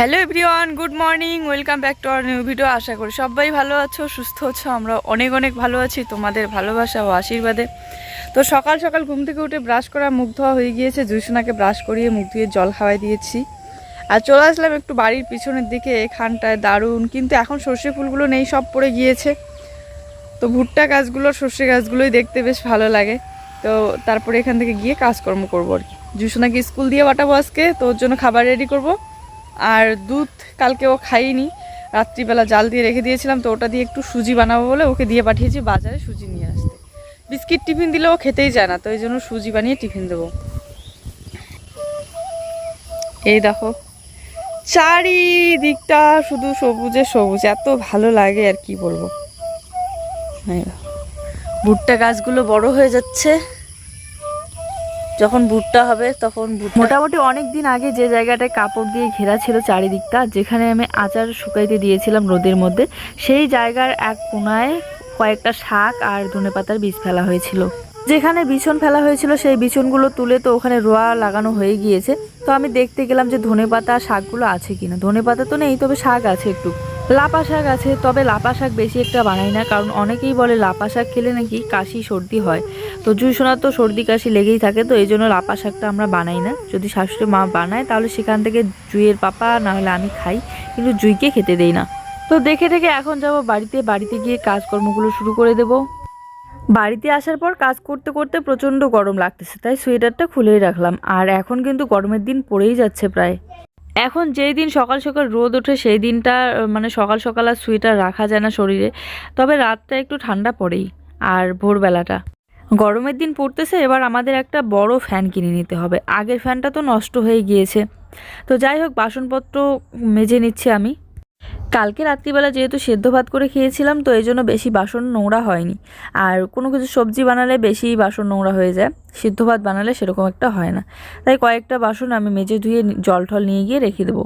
Hello everyone, good morning, welcome back to our new video. আশা করি সবাই ভালো আছো, সুস্থ আছো, আমরা অনেক অনেক ভালো আছি, তোমাদের ভালোবাসা ও আশীর্বাদে। তো সকাল সকাল ঘুম থেকে উঠে ব্রাশ করা মুখ ধোয়া হয়ে গিয়েছে জুসোনাকে ব্রাশ করিয়ে মুখ ধুয়ে জল খাওয়াই দিয়েছি। আর চলে আসলাম একটু বাড়ির পিছনের দিকে, এখানটায় দারুণ, কিন্তু এখন সর্ষে ফুলগুলো নেই, সব পড়ে গিয়েছে। তো ভুট্টা গাছগুলো, সর্ষে গাছগুলোই দেখতে বেশ ভালো লাগে। তো তারপরে এখান থেকে গিয়ে কাজকর্ম করব আর কি। জুসোনাকে স্কুল দিয়ে পাঠাবো আজকে, তো ওর জন্য খাবার রেডি করব। আর দুধ কালকে ও খাইনি। রাত্রিবেলা জাল দিয়ে রেখে দিয়েছিলাম, তো ওটা দিয়ে একটু সুজি বানাবো বলে ওকে দিয়ে পাঠিয়েছি বাজারে সুজি নিয়ে আসতে। বিস্কিট টিফিন দিলে ও খেতেই চায় না, তো এই জন্য সুজি বানিয়ে টিফিন দেবো। এই দেখো, চারিদিকটা শুধু সবুজে সবুজ, এত ভালো লাগে আর কি বলব। ভুট্টা গাছগুলো বড় হয়ে যাচ্ছে। যখন ভুট্টা হবে, তখন মোটামুটি অনেক দিন আগে যে জায়গাটায় কাপড় দিয়ে ঘেরা ছিল চারিদিকটা, যেখানে আমি আচার শুকাইতে দিয়েছিলাম রোদের মধ্যে, সেই জায়গার এক কোনায় কয়েকটা শাক আর ধনেপাতার বীজ ফেলা হয়েছিল। যেখানে বিছন ফেলা হয়েছিল, সেই বিছনগুলো তুলে তো ওখানে রোয়া লাগানো হয়ে গিয়েছে। তো আমি দেখতে গেলাম যে ধনেপাতা আর শাকগুলো আছে কিনা। ধনেপাতা তো নেই, তবে শাক আছে একটু। লাপা শাক আছে, তবে লাপা শাক বেশি একটা বানাই না, কারণ অনেকেই বলে লাপা শাক খেলে নাকি কাশি, সর্দি হয়। তো জুই সোনার তো সর্দি, কাশি লেগেই থাকে, তো এই জন্য লাপা শাকটা আমরা বানাই না। যদি শাশুড়ি মা বানায়, তাহলে সেখান থেকে জুইয়ের পাপা না হলে আমি খাই, কিন্তু জুইকে খেতে দেই না। তো দেখে দেখে এখন যাব বাড়িতে বাড়িতে গিয়ে কাজকর্মগুলো শুরু করে দেব। বাড়িতে আসার পর কাজ করতে করতে প্রচণ্ড গরম লাগতেছে, তাই সোয়েটারটা খুলেই রাখলাম। আর এখন কিন্তু গরমের দিন পড়েই যাচ্ছে প্রায়। এখন যেই দিন সকাল সকাল রোদ ওঠে, সেই দিনটা মানে সকাল সকাল আর সুইটার রাখা যায় না শরীরে। তবে রাতটা একটু ঠান্ডা পড়েই, আর ভোরবেলাটা। গরমের দিন পড়তেছে, এবার আমাদের একটা বড় ফ্যান কিনে নিতে হবে। আগের ফ্যানটা তো নষ্ট হয়ে গিয়েছে। তো যাই হোক, বাসনপত্র মেজে নিচ্ছি আমি। কালকে রাত্রিবেলা যেহেতু সেদ্ধ ভাত করে খেয়েছিলাম, তো এই জন্য বেশি বাসন নোংরা হয়নি। আর কোনো কিছু সবজি বানালে বেশি বাসন নোংরা হয়ে যায়। সিদ্ধ ভাত বানালে সেরকম একটা হয় না। তাই কয়েকটা বাসন আমি মেজে ধুয়ে জল টল নিয়ে গিয়ে রেখে দেবো।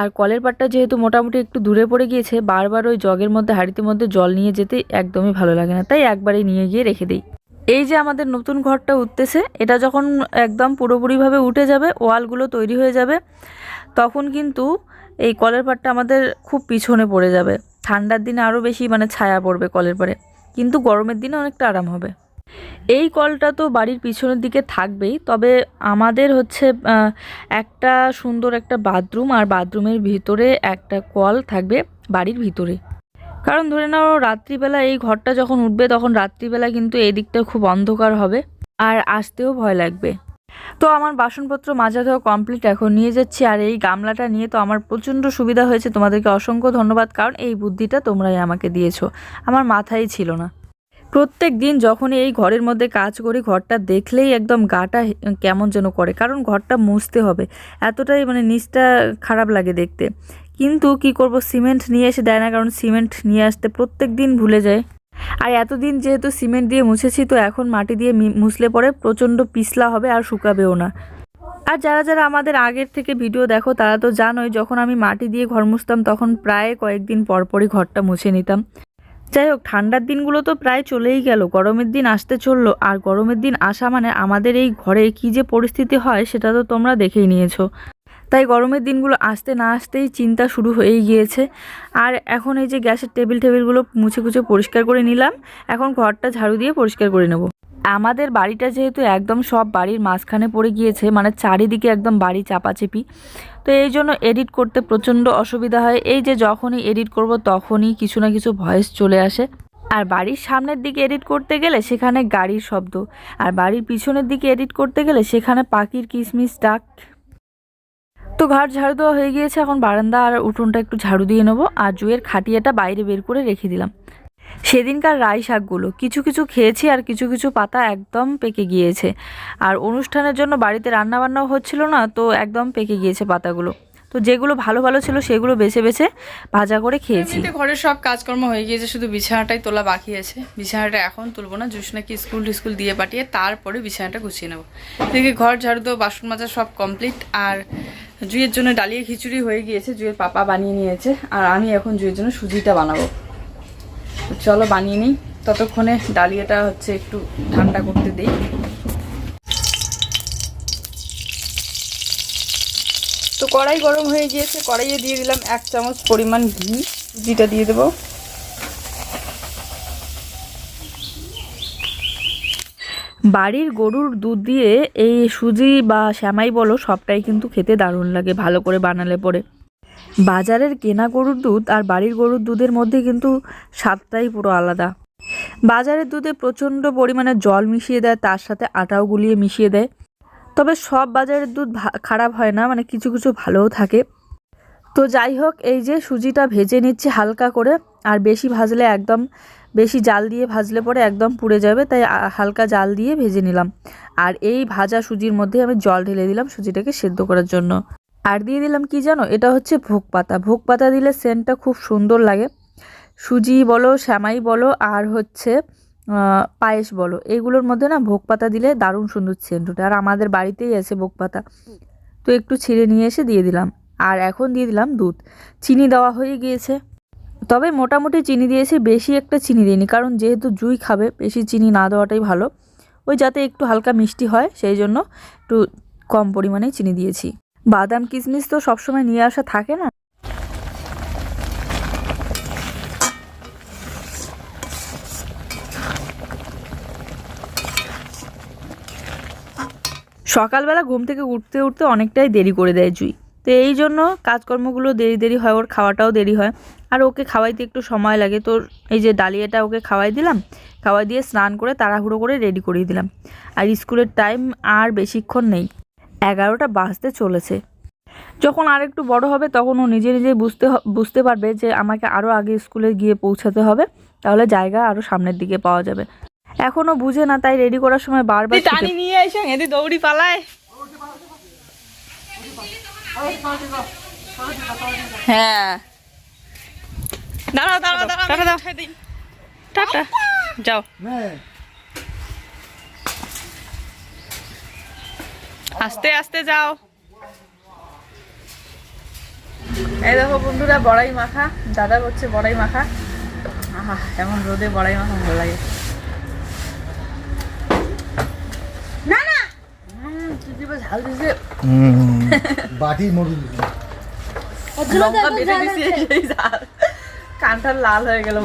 আর কলের পাটটা যেহেতু মোটামুটি একটু দূরে পড়ে গিয়েছে, বারবার ওই জগের মধ্যে, হাঁড়িতে মধ্যে জল নিয়ে যেতে একদমই ভালো লাগে না। তাই একবারেই নিয়ে গিয়ে রেখে দিই। এই যে আমাদের নতুন ঘরটা উঠতেছে, এটা যখন একদম পুরোপুরিভাবে উঠে যাবে, ওয়ালগুলো তৈরি হয়ে যাবে, তখন কিন্তু এই কলের পাড়টা আমাদের খুব পিছনে পড়ে যাবে। ঠান্ডার দিনে আরও বেশি মানে ছায়া পড়বে কলের পাড়ে। কিন্তু গরমের দিনে অনেকটা আরাম হবে। এই কলটা তো বাড়ির পিছনের দিকে থাকবেই, তবে আমাদের হচ্ছে একটা সুন্দর একটা বাথরুম আর বাথরুমের ভিতরে একটা কল থাকবে বাড়ির ভিতরে। কারণ ধরে নাও, রাত্রিবেলা এই ঘরটা যখন উঠবে, তখন রাত্রিবেলা কিন্তু এই দিকটা খুব অন্ধকার হবে, আর আসতেও ভয় লাগবে। তো আমার বাসনপত্র মাজা ধোয়া কমপ্লিট এখন নিয়ে যাচ্ছি, আর এই গামলাটা নিয়ে তো আমার প্রচণ্ড সুবিধা হয়েছে তোমাদেরকে অসংখ্য ধন্যবাদ, কারণ এই বুদ্ধিটা তোমরাই আমাকে দিয়েছ। আমার মাথায় ছিল না। প্রত্যেক দিন যখনই এই ঘরের মধ্যে কাজ করি, ঘরটা দেখলেই একদম গাটা কেমন যেন করে, কারণ ঘরটা মুছতে হবে। এতটাই মানে নিচটা খারাপ লাগে দেখতে। কিন্তু কি করব, সিমেন্ট নিয়ে এসে দেয় না, কারণ সিমেন্ট নিয়ে আসতে প্রত্যেক দিন ভুলে যায়। আর এতদিন যেহেতু সিমেন্ট দিয়ে মুছেছি, তো এখন মাটি দিয়ে মুছলে পরে প্রচণ্ড পিছলা হবে আর শুকাবেও না। আর যারা যারা আমাদের আগের থেকে ভিডিও দেখো, তারা তো জানোই, যখন আমি মাটি দিয়ে ঘর মুছতাম, তখন প্রায় কয়েকদিন পরপরই ঘরটা মুছে নিতাম। যাই হোক, ঠান্ডার দিনগুলো তো প্রায় চলেই গেল। গরমের দিন আসতে চলল, আর গরমের দিন আসা মানে আমাদের এই ঘরে কি যে পরিস্থিতি হয়, সেটা তো তোমরা দেখেই নিয়েছো। তাই গরমের দিনগুলো আসতে না আসতেই চিন্তা শুরু হয়েই গিয়েছে। আর এখন এই যে গ্যাসের টেবিল টেবিলগুলো মুছে কুছে পরিষ্কার করে নিলাম, এখন ঘরটা ঝাড়ু দিয়ে পরিষ্কার করে নেব। আমাদের বাড়িটা যেহেতু একদম সব বাড়ির মাঝখানে পড়ে গিয়েছে মানে চারিদিকে একদম বাড়ি চাপাচেপি। তো এই জন্য এডিট করতে প্রচণ্ড অসুবিধা হয়। এই যে যখনই এডিট করব তখনই কিছু না কিছু ভয়েস চলে আসে। আর বাড়ির সামনের দিকে এডিট করতে গেলে সেখানে গাড়ির শব্দ। আর বাড়ির পিছনের দিকে এডিট করতে গেলে সেখানে পাখির কিসমিস ডাক। তো ঘর ঝাড়ু দেওয়া হয়ে গিয়েছে, এখন বারান্দা আর উঠোনটা একটু ঝাড়ু দিয়ে নেব। আর জুয়ের খাটিয়াটা বাইরে বের করে রেখে দিলাম। সেদিনকার রাই শাকগুলো, কিছু কিছু খেয়েছি আর কিছু কিছু পাতা একদম পেকে গিয়েছে। আর অনুষ্ঠানের জন্য বাড়িতে রান্না বান্নাও হচ্ছিল না, তো একদম পেকে গিয়েছে পাতাগুলো। তো যেগুলো ভালো ভালো ছিল সেগুলো বেছে বেছে ভাজা করে খেয়েছি। ঘরের সব কাজকর্ম হয়ে গিয়েছে, শুধু বিছানাটাই তোলা বাকি আছে। বিছানাটা এখন তুলবো না জুসনাকে স্কুল টিস্কুল দিয়ে পাঠিয়ে তারপরে বিছানাটা গুছিয়ে নেব। দেখি ঘর ঝাড়ু বাসন মাজা সব কমপ্লিট আর জুইয়ের জন্য ডালিয়া খিচুড়ি হয়ে গিয়েছে জুয়ের পাপা বানিয়ে নিয়েছে, আর আমি এখন জুয়ের জন্য সুজিটা বানাবো। চলো বানিয়ে নিই। ততক্ষণে ডালিয়াটা হচ্ছে একটু ঠান্ডা করতে দিই। তো কড়াই গরম হয়ে গিয়েছে, কড়াইয়ে দিয়ে দিলাম এক চামচ পরিমাণ ঘি। সুজিটা দিয়ে দেবো। বাড়ির গরুর দুধ দিয়ে এই সুজি বা শ্যামাই বলো, সবটাই কিন্তু খেতে দারুণ লাগে, ভালো করে বানালে পরে। বাজারের কেনা গরুর দুধ আর বাড়ির গরুর দুধের মধ্যে কিন্তু স্বাদটাই পুরো আলাদা। বাজারের দুধে প্রচণ্ড পরিমাণে জল মিশিয়ে দেয়, তার সাথে আটাও গুলিয়ে মিশিয়ে দেয়। তবে সব বাজারের দুধ খারাপ হয় না মানে কিছু কিছু ভালোও থাকে। তো যাই হোক, এই যে সুজিটা ভেজে নিচ্ছে হালকা করে, আর বেশি ভাজলে একদম বেশি জাল দিয়ে ভাজলে পরে একদম পুড়ে যাবে, তাই হালকা জাল দিয়ে ভেজে নিলাম। আর এই ভাজা সুজির মধ্যে আমি জল ঢেলে দিলাম সুজিটাকে সেদ্ধ করার জন্য। আর দিয়ে দিলাম কি জানো? এটা হচ্ছে ভোগ পাতা। ভোগ পাতা দিলে সেন্টটা খুব সুন্দর লাগে। সুজি বলো, শ্যামাই বলো, আর হচ্ছে পায়েস বলো। এইগুলোর মধ্যে না ভোগ পাতা দিলে দারুণ সুন্দর সেন্ট ওঠে। আর আমাদের বাড়িতেই আছে ভোগ পাতা। তো একটু ছিঁড়ে নিয়ে এসে দিয়ে দিলাম। আর এখন দিয়ে দিলাম দুধ। চিনি দেওয়া হয়ে গিয়েছে। তবে মোটামুটি চিনি দিয়েছি, বেশি একটা চিনি দিইনি। কারণ যেহেতু জুই খাবে, বেশি চিনি না দেওয়াটাই ভালো। ওই যাতে একটু হালকা মিষ্টি হয়, সেই জন্য একটু কম পরিমাণে চিনি দিয়েছি। বাদাম কিশমিশ তো সবসময় নিয়ে আসা থাকে না। সকালবেলা ঘুম থেকে উঠতে উঠতে অনেকটাই দেরি করে দেয় জুই। তো এই জন্য কাজকর্মগুলো দেরি দেরি হয়, ওর খাওয়াটাও দেরি হয়। আর ওকে খাওয়াইতে একটু সময় লাগে। তো এই যে ডালিয়াটা ওকে খাওয়াই দিলাম খাওয়াই দিয়ে স্নান করে তাড়াহুড়ো করে রেডি করিয়ে দিলাম। আর স্কুলের টাইম আর বেশিক্ষণ নেই এগারোটা বাজতে চলেছে। যখন আর একটু বড় হবে তখন ও নিজে নিজে বুঝতে বুঝতে পারবে যে আমাকে আরও আগে স্কুলে গিয়ে পৌঁছাতে হবে তাহলে জায়গা আরও সামনের দিকে পাওয়া যাবে। এখনও বুঝে না তাই রেডি করার সময় বারবার টানি নিয়ে এসে এদি দৌড়ি পালায়। হ্যাঁ। দাঁড়াও দাঁড়াও দাঁড়াও টাটা দাও টাটা। যাও। আস্তে আস্তে যাও। এই দেখো বন্ধুরা বড়াই মাখা। দাদা করছে বড়াই মাখা। আহা এমন রোদে বড়াই মাখা ভালো লাগে। বাটি মরুন লঙ্কা বেটে দিছি সেই ঝাল। কানটা লাল হয়ে গেল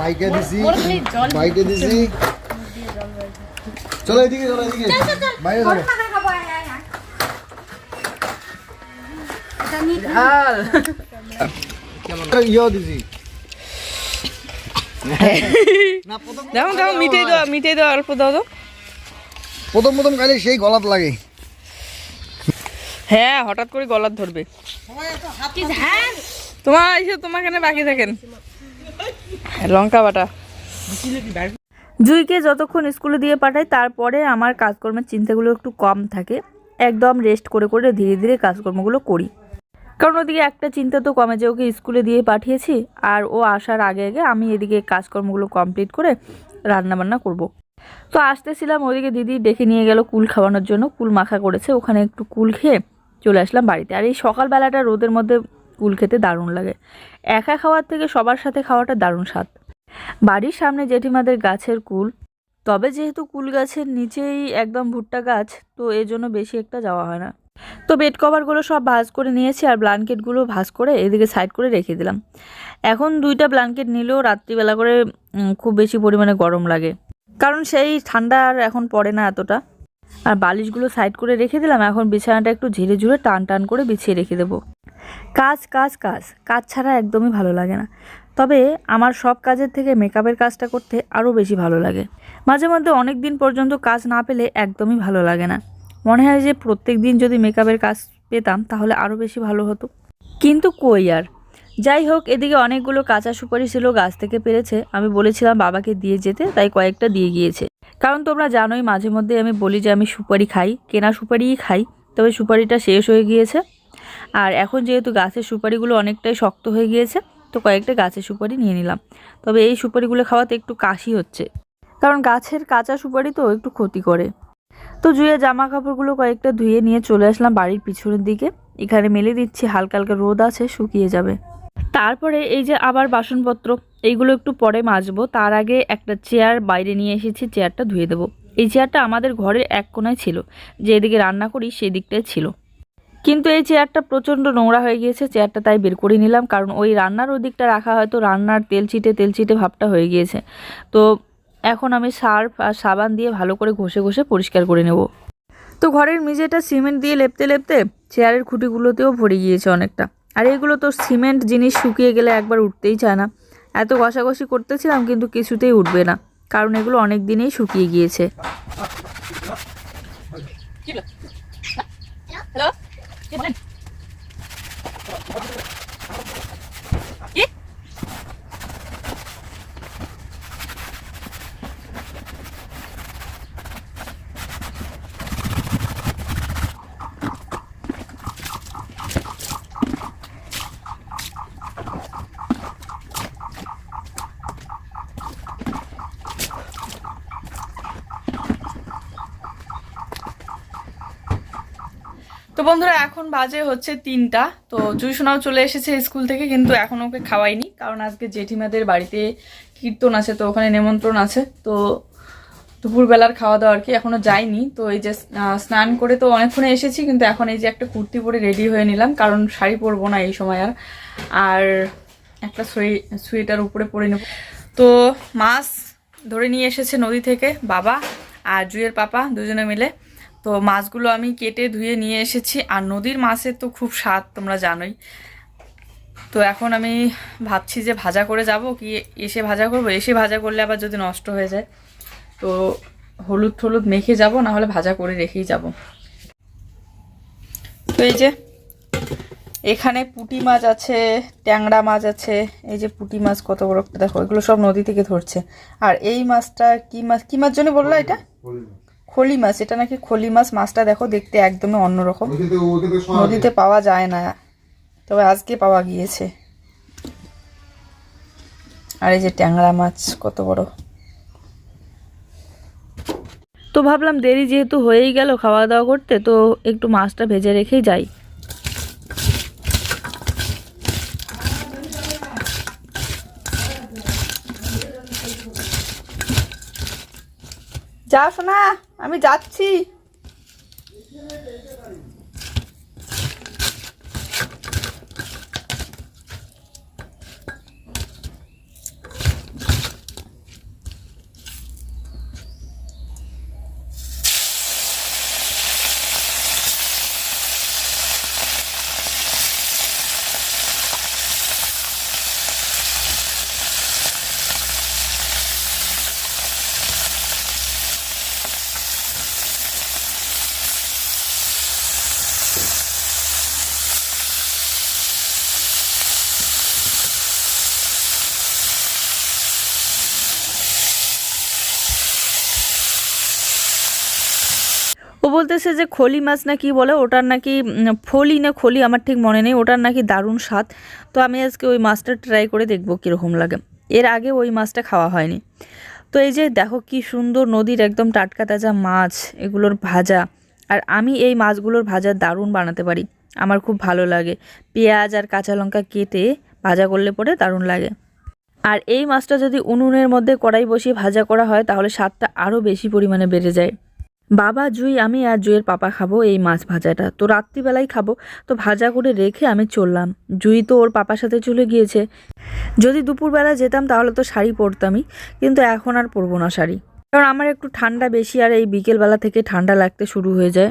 মাইকে দিছি মাইকে দিছি। চলো এদিকে চলো এদিকে। বাইরে চলো দেখো দেখো দাও মিঠাই দাও অল্প দাও তো। প্রথম প্রথম খাইলে সেই গলাত লাগে। হ্যাঁ হঠাৎ করে গলাত ধরবে। তোমার এসে তোমার কেন বাকি থাকেন। লঙ্কা বাটা। জুইকে যতক্ষণ স্কুলে দিয়ে পাঠাই, তারপরে আমার কাজকর্মের চিন্তাগুলো একটু কম থাকে। একদম রেস্ট করে করে ধীরে ধীরে কাজকর্মগুলো করি। কারণ ওদিকে একটা চিন্তা তো কমে যে ওকে স্কুলে দিয়ে পাঠিয়েছি, আর ও আসার আগে আগে আমি এদিকে কাজকর্মগুলো কমপ্লিট করে রান্না বান্না করব। তো আসতেছিলাম ওইদিকে দিদি ডেকে নিয়ে গেল কুল খাওয়ানোর জন্য। কুল মাখা করেছে, ওখানে একটু কুল খেয়ে চলে আসলাম বাড়িতে। আর এই সকালবেলাটা রোদের মধ্যে কুল খেতে দারুণ লাগে। একা খাওয়ার থেকে সবার সাথে খাওয়াটা দারুণ স্বাদ। বাড়ির সামনে জেঠিমাদের গাছের কুল। তবে যেহেতু কুল গাছের নিচেই একদম ভুট্টা গাছ, তো এর জন্য বেশি একটা যাওয়া হয় না। তো বেড কভারগুলো সব ভাঁজ করে নিয়েছি আর ব্ল্যাঙ্কেটগুলো ভাঁজ করে এদিকে সাইড করে রেখে দিলাম। এখন দুইটা ব্ল্যাঙ্কেট নিলেও রাত্রিবেলা করে খুব বেশি পরিমাণে গরম লাগে। কারণ সেই ঠান্ডা আর এখন পড়ে না এতটা। আর বালিশগুলো সাইড করে রেখে দিলাম, এখন বিছানাটা একটু ঝেড়ে ঝুড়ে টান টান করে বিছিয়ে রেখে দেবো। কাজ কাজ কাজ কাজ ছাড়া একদমই ভালো লাগে না। তবে আমার সব কাজের থেকে মেকআপের কাজটা করতে আরও বেশি ভালো লাগে। মাঝে মধ্যে অনেক দিন পর্যন্ত কাজ না পেলে একদমই ভালো লাগে না। মনে হয় যে প্রত্যেক দিন যদি মেকআপের কাজ পেতাম তাহলে আরও বেশি ভালো হতো। কিন্তু কই আর? যাই হোক, এদিকে অনেকগুলো কাঁচা সুপারি ছিল গাছ থেকে পেরেছে। আমি বলেছিলাম বাবাকে দিয়ে যেতে, তাই কয়েকটা দিয়ে গিয়েছে। কারণ তোমরা জানোই, মাঝে মধ্যে আমি বলি যে আমি সুপারি খাই, কেনা সুপারিই খাই, তবে সুপারিটা শেষ হয়ে গিয়েছে। আর এখন যেহেতু গাছের সুপারিগুলো অনেকটাই শক্ত হয়ে গিয়েছে, তো কয়েকটা গাছের সুপারি নিয়ে নিলাম। তবে এই সুপারিগুলো খাওয়াতে একটু কাশি হচ্ছে, কারণ গাছের কাঁচা সুপারি তো একটু ক্ষতি করে। তো জুয়ে জামা কাপড়গুলো কয়েকটা ধুয়ে নিয়ে চলে আসলাম বাড়ির পিছনের দিকে। এখানে মেলে দিচ্ছি, হালকা হালকা রোদ আছে, শুকিয়ে যাবে। তারপরে এই যে আবার বাসনপত্র, এইগুলো একটু পরে মাজবো। তার আগে একটা চেয়ার বাইরে নিয়ে এসেছি, চেয়ারটা ধুয়ে দেবো। এই চেয়ারটা আমাদের ঘরের এক কোনায় ছিল যে এদিকে রান্না করি সেই দিকটায় ছিল। কিন্তু এই চেয়ারটা প্রচণ্ড নোংরা হয়ে গিয়েছে, চেয়ারটা তাই বের করে নিলাম, কারণ ওই রান্নার ওই দিকটা রাখা হয়তো রান্নার তেল ছিটে তেল ছিটে ভাবটা হয়ে গিয়েছে। তো এখন আমি সার্ফ আর সাবান দিয়ে ভালো করে ঘষে ঘষে পরিষ্কার করে নেব। তো ঘরের মেঝেটা সিমেন্ট দিয়ে লেপতে লেপতে চেয়ারের খুঁটিগুলোতেও ভরে গিয়েছে অনেকটা। আর এগুলো তো সিমেন্ট জিনিস শুকিয়ে গেলে একবার উঠতেই চায় না। এত ঘষাঘষি করতেছিলাম কিন্তু কিছুতেই উঠবে না, কারণ এগুলো অনেক দিনেই শুকিয়ে গিয়েছে। তো বন্ধুরা, এখন বাজে হচ্ছে তিনটা। তো জুই সোনাও চলে এসেছে স্কুল থেকে, কিন্তু এখন ওকে খাওয়াইনি, কারণ আজকে জেঠিমাদের বাড়িতে কীর্তন আছে, তো ওখানে নেমন্ত্রণ আছে। তো দুপুরবেলার খাওয়া দাওয়া আর কি এখনও যাইনি। তো এই যে স্নান করে তো অনেকক্ষণে এসেছি, কিন্তু এখন এই যে একটা কুর্তি পরে রেডি হয়ে নিলাম, কারণ শাড়ি পরবো না এই সময় আর। আর একটা সোয়ে- সোয়েটার উপরে পরে নেব। তো মাছ ধরে নিয়ে এসেছে নদী থেকে, বাবা আর জুয়ের পাপা দুজনে মিলে। তো মাছগুলো আমি কেটে ধুয়ে নিয়ে এসেছি। আর নদীর মাছের তো খুব স্বাদ, তোমরা জানোই। তো এখন আমি ভাবছি যে ভাজা করে যাব কি এসে ভাজা করব? এসে ভাজা করলে আবার যদি নষ্ট হয়ে যায়, তো হলুদ টলুদ মেখে যাব না হলে ভাজা করে রেখেই যাব। তো এই যে, এখানে পুটি মাছ আছে, ট্যাংরা মাছ আছে, এই যে পুটি মাছ কত বড়, দেখো এগুলো সব নদী থেকে ধরছে। আর এই মাছটা কি মাছ কি মাছ জন্য বলল এটা? খলি মাছ এটা নাকি খলি মাছ মাছটা দেখো দেখতে একদমই অন্যরকম। নদীতে পাওয়া যায় না। তবে আজকে পাওয়া গিয়েছে। আর এই যে ট্যাংরা মাছ কত বড়। তো ভাবলাম দেরি যেহেতু হয়েই গেল খাওয়া দাওয়া করতে তো একটু মাছটা ভেজে রেখেই যাই। যা না আমি যাচ্ছি। বলতেছে যে খলি মাছ না কি বলে, ওটার নাকি ফলি না খলি আমার ঠিক মনে নেই, ওটার নাকি দারুণ স্বাদ। তো আমি আজকে ওই মাছটা ট্রাই করে দেখব কীরকম লাগে। এর আগে ওই মাছটা খাওয়া হয়নি। তো এই যে দেখো কি সুন্দর নদীর একদম টাটকা তাজা মাছ, এগুলোর ভাজা। আর আমি এই মাছগুলোর ভাজা দারুণ বানাতে পারি। আমার খুব ভালো লাগে। পেঁয়াজ আর কাঁচা লঙ্কা কেটে ভাজা করলে পরে দারুণ লাগে। আর এই মাছটা যদি উনুনের মধ্যে কড়াই বসিয়ে ভাজা করা হয়, তাহলে স্বাদটা আরও বেশি পরিমাণে বেড়ে যায়। বাবা, জুই, আমি আর জুইয়ের পাপা খাব এই মাছ ভাজাটা। তো রাত্রিবেলাই খাব। তো ভাজা করে রেখে আমি চললাম। জুই তো ওর পাপার সাথে চলে গিয়েছে। যদি দুপুরবেলা যেতাম তাহলে তো শাড়ি পরতামই। কিন্তু এখন আর পরবো না শাড়ি। কারণ আমার একটু ঠান্ডা বেশি আর এই বিকেলবেলা থেকে ঠান্ডা লাগতে শুরু হয়ে যায়।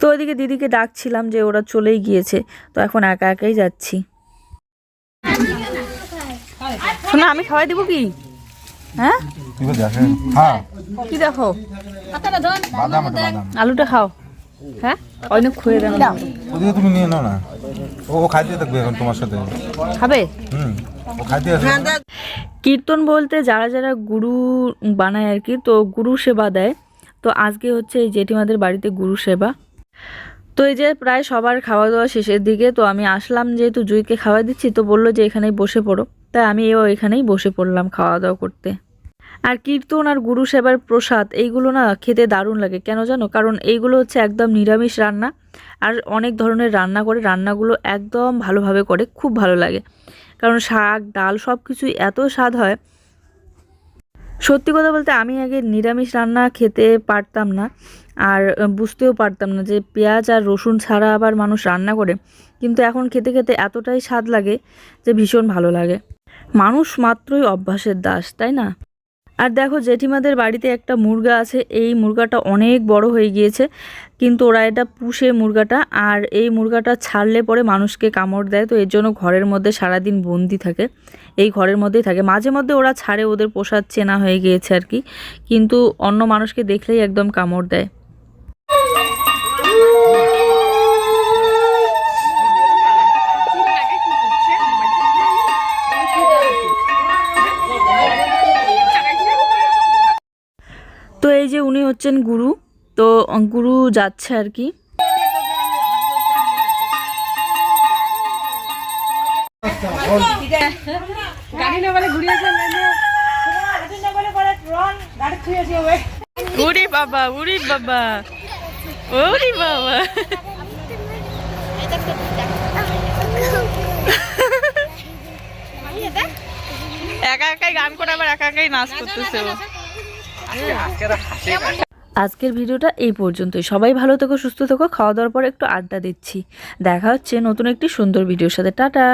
তো ওইদিকে দিদিকে ডাকছিলাম যে ওরা চলেই গিয়েছে। তো এখন একা একাই যাচ্ছি। শোনা, আমি খাওয়াই দেবো কি? হ্যাঁ? 이거 দেখেন হ্যাঁ কি দেখো। বাদাম। আলুটা খাও। হ্যাঁ? অনেক খুঁয়ে দেন ওদিকে তুমি নিয়ে নাও না। ও ও খাইতে থাকবে এখন তোমার সাথে। খাবে? হুম ও খাইতে আছে। কীর্তন বলতে যারা যারা গুরু বানায় আর কি তো গুরু সেবা দেয়। তো আজকে হচ্ছে এই জেঠিমাদের বাড়িতে গুরু সেবা। তো এই যে প্রায় সবার খাওয়া দাওয়া শেষের দিকে তো আমি আসলাম যেহেতু জুইকে খাওয়া দিচ্ছি তো বলল যে এখানেই বসে পড়ো। তাই আমি এও এখানেই বসে পড়লাম খাওয়া দাওয়া করতে। আর কীর্তন আর গুরু সেবার প্রসাদ, এইগুলো না খেতে দারুণ লাগে। কেন জানো? কারণ এইগুলো হচ্ছে একদম নিরামিষ রান্না, আর অনেক ধরনের রান্না করে, রান্নাগুলো একদম ভালোভাবে করে, খুব ভালো লাগে। কারণ শাক, ডাল সব কিছুই এত স্বাদ হয়। সত্যি কথা বলতে আমি আগে নিরামিষ রান্না খেতে পারতাম না, আর বুঝতেও পারতাম না যে পেঁয়াজ আর রসুন ছাড়া আবার মানুষ রান্না করে। কিন্তু এখন খেতে খেতে এতটাই স্বাদ লাগে যে ভীষণ ভালো লাগে। মানুষ মাত্রই অভ্যাসের দাস, তাই না? আর দেখো জেঠিমাদের বাড়িতে একটা মুরগা আছে, এই মুরগাটা অনেক বড় হয়ে গিয়েছে, কিন্তু ওরা এটা পুষে মুরগাটা, আর এই মুরগাটা ছাড়লে পরে মানুষকে কামড় দেয়, তো এর জন্য ঘরের মধ্যে সারাদিন বন্দি থাকে, এই ঘরের মধ্যেই থাকে। মাঝে মধ্যে ওরা ছাড়ে, ওদের পোষার চেনা হয়ে গিয়েছে আর কি, কিন্তু অন্য মানুষকে দেখলেই একদম কামড় দেয়। তো এই যে উনি হচ্ছেন গুরু, তো গুরু যাচ্ছে আর কি। উরি বাবা উরি বাবা উরি বাবা। একা একাই গান করে আবার একা একাই নাচ করতেছে আজকের ভিডিওটা এই পর্যন্তই। সবাই ভালো থেকো, সুস্থ থেকো। খাওয়া দাওয়ার পর একটু আড্ডা দিচ্ছি। দেখা হচ্ছে নতুন একটি সুন্দর ভিডিওর সাথে। টাটা!